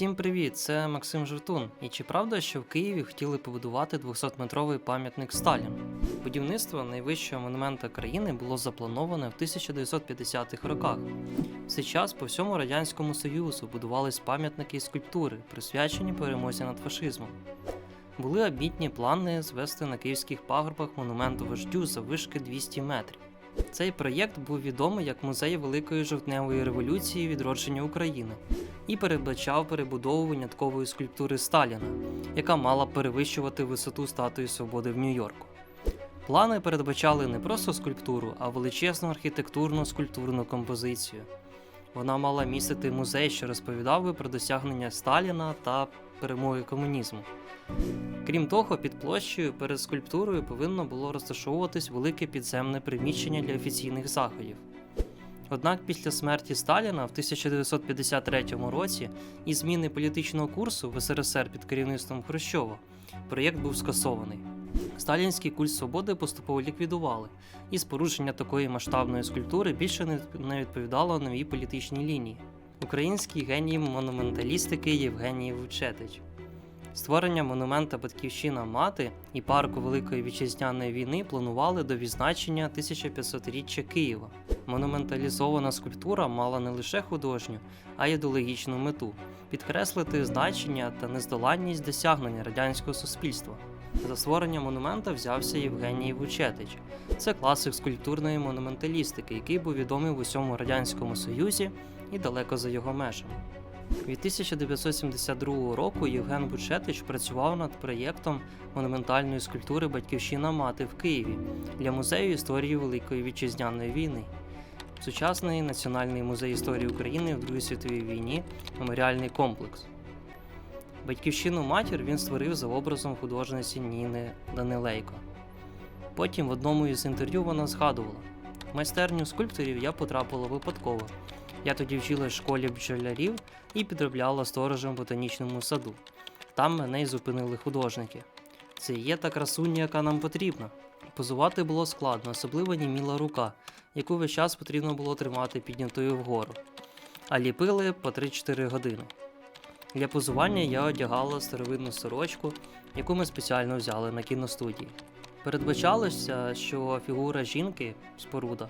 Всім привіт! Це Максим Жовтун. І чи правда, що в Києві хотіли побудувати 200-метровий пам'ятник Сталіну? Будівництво найвищого монумента країни було заплановане в 1950-х роках. В цей час по всьому радянському союзу будувались пам'ятники і скульптури, присвячені перемозі над фашизмом. Були амбітні плани звести на київських пагорбах монумент вождю заввишки 200 метрів. Цей проєкт був відомий як музей Великої жовтневої революції відродження України і передбачав перебудову виняткової скульптури Сталіна, яка мала перевищувати висоту статуї свободи в Нью-Йорку. Плани передбачали не просто скульптуру, а величезну архітектурну скульптурну композицію. Вона мала містити музей, що розповідав би про досягнення Сталіна та перемоги комунізму. Крім того, під площею перед скульптурою повинно було розташовуватись велике підземне приміщення для офіційних заходів. Однак після смерті Сталіна в 1953 році і зміни політичного курсу в СРСР під керівництвом Хрущова проєкт був скасований. Сталінський культ свободи поступово ліквідували, і спорудження такої масштабної скульптури більше не- відповідало новій політичній лінії. Український геній монументалістики Євгеній Вучетич. Створення монумента Батьківщина Мати і парку Великої вітчизняної війни планували до відзначення 1500-річчя Києва. Монументалізована скульптура мала не лише художню, а й ідеологічну мету підкреслити значення та нездоланність досягнення радянського суспільства. За створення монумента взявся Євгеній Вучетич. Це класик скульптурної монументалістики, який був відомий в усьому радянському союзі і далеко за його межами. Від 1972 року Євген Бучетич працював над проєктом монументальної скульптури Батьківщина мати в Києві для музею історії Великої вітчизняної війни. Сучасний Національний музей історії України в Другій світовій війні меморіальний комплекс. Батьківщину матір він створив за образом художниці Ніни Данилейко. Потім в одному із інтерв'ю вона згадувала: в майстерню скульпторів я потрапила випадково. Я тоді вчилась в школі бджолярів і підробляла сторожем в ботанічному саду. Там мене й зупинили художники. Це є та красуня, яка нам потрібна. Позувати було складно, особливо німіла рука, яку весь час потрібно було тримати піднятою вгору. А ліпили по 3-4 години. Для позування я одягала старовинну сорочку, яку ми спеціально взяли на кіностудії. Передбачалося, що фігура жінки, споруда,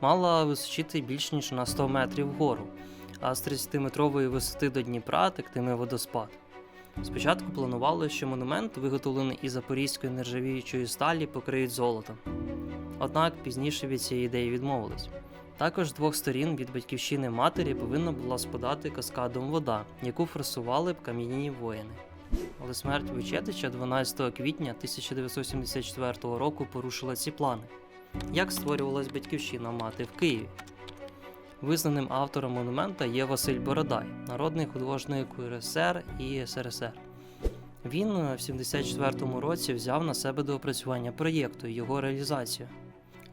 мала височити більш ніж на 100 метрів вгору, а з 30-метрової висоти до Дніпра тектиме водоспад. Спочатку планувалося, що монумент, виготовлений із запорізької нержавіючої сталі, покриють золотом. Однак пізніше від цієї ідеї відмовились. Також з двох сторін від батьківщини матері повинна була спадати каскадом вода, яку форсували б кам'яні воїни. Але смерть Вичетича 12 квітня 1974 року порушила ці плани. Як створювалась батьківщина мати в Києві? Визнаним автором монумента є Василь Бородай, народний художник УРСР і СРСР. Він е, в 74-му році взяв на себе доопрацювання проєкту і його реалізацію.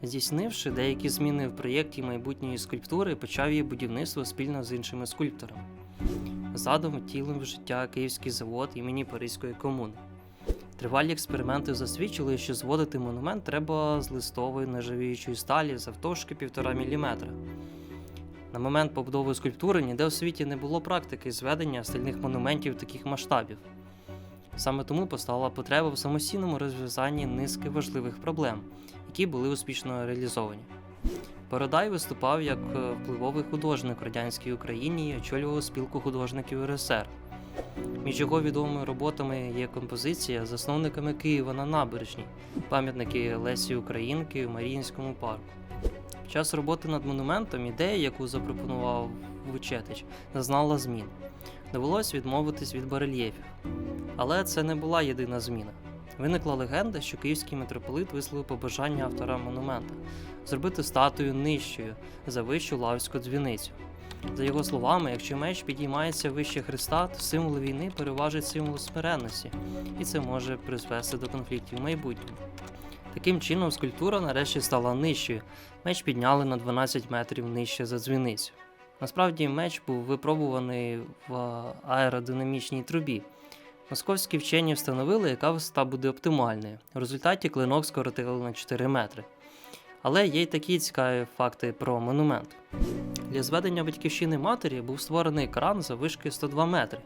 Здійснивши деякі зміни в проєкті майбутньої скульптури, почав її будівництво спільно з іншими скульпторами. Задум втілив в життя Київський завод імені Паризької комуни. Тривалі експерименти засвідчили, що зводити монумент треба з листової нержавіючої сталі завтовшки 1,5 мм. На момент побудови скульптури ніде у світі не було практики зведення стильних монументів таких масштабів. Саме тому постала потреба в самостійному розв'язанні низки важливих проблем, які були успішно реалізовані. Бородай виступав як е, впливовий художник в радянській Україні і очолював спілку художників РСР. Між його відомими роботами є композиція засновниками Києва на набережній, пам'ятники Лесі Українки в Маріїнському парку. Під час роботи над монументом ідея, яку запропонував Вучетич, зазнала змін. Довелось відмовитись від барельєфів. Але це не була єдина зміна. Виникла легенда, що київський митрополит висловив побажання автора монумента зробити статую нижчою за вищу лавську дзвіницю. За його словами, якщо меч підіймається вище Христа, то символ війни переважить символ смиренності, і це може призвести до конфліктів в майбутньому. Таким чином, скульптура нарешті стала нижчою. Меч підняли на 12 метрів нижче за дзвіницю. Насправді, меч був випробуваний в аеродинамічній трубі. Московські вчені встановили, яка висота буде оптимальною. В результаті клинок скоротили на 4 метри. Але є й такі цікаві факти про монумент. Для зведення батьківщини матері був створений кран за вишки 102 метри.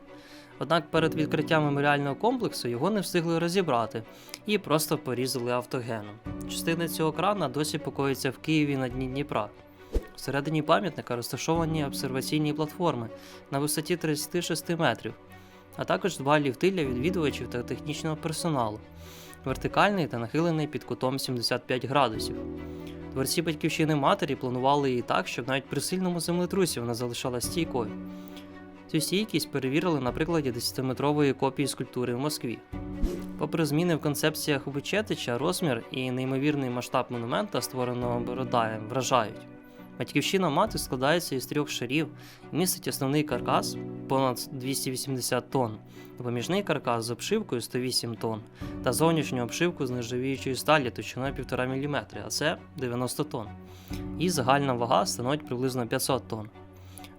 Однак перед відкриттям меморіального комплексу його не встигли розібрати і просто порізали автогеном. Частина цього крана досі покоїться в Києві на дні Дніпра. Всередині пам'ятника розташовані обсерваційні платформи на висоті 36 метрів, а також два ліфти для відвідувачів та технічного персоналу, вертикальний та нахилений під кутом 75 градусів. Творці батьківщини матері планували її так, щоб навіть при сильному землетрусі вона залишалась стійкою. Цю стійкість перевірили на прикладі 10-метрової копії скульптури в Москві. Попри зміни в концепціях Вичетича, розмір і неймовірний масштаб монумента, створеного Бородаєм, вражають. Батьківщина мати складається із трьох шарів містить основний каркас понад 280 тонн, допоміжний каркас з обшивкою 108 тонн та зовнішню обшивку з нержавіючої сталі товщиною 1,5 мм, а це 90 тонн. І загальна вага становить приблизно 500 тонн.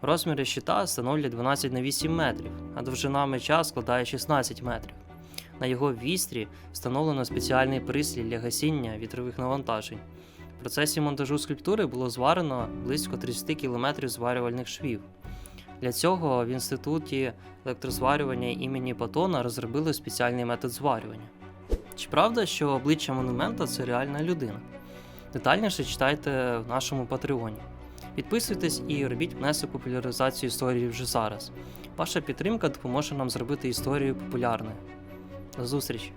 Розміри щита становлять 12 на 8 метрів, а довжина меча складає 16 метрів. На його вістрі встановлено спеціальний прислід для гасіння вітрових навантажень. В процесі монтажу скульптури було зварено близько 30 км зварювальних швів. Для цього в інституті електрозварювання імені Патона розробили спеціальний метод зварювання. Чи правда, що обличчя монумента це реальна людина? Детальніше читайте в нашому патреоні. Підписуйтесь і робіть внесок популяризацію історії вже зараз. Ваша підтримка допоможе нам зробити історію популярною. До зустрічі!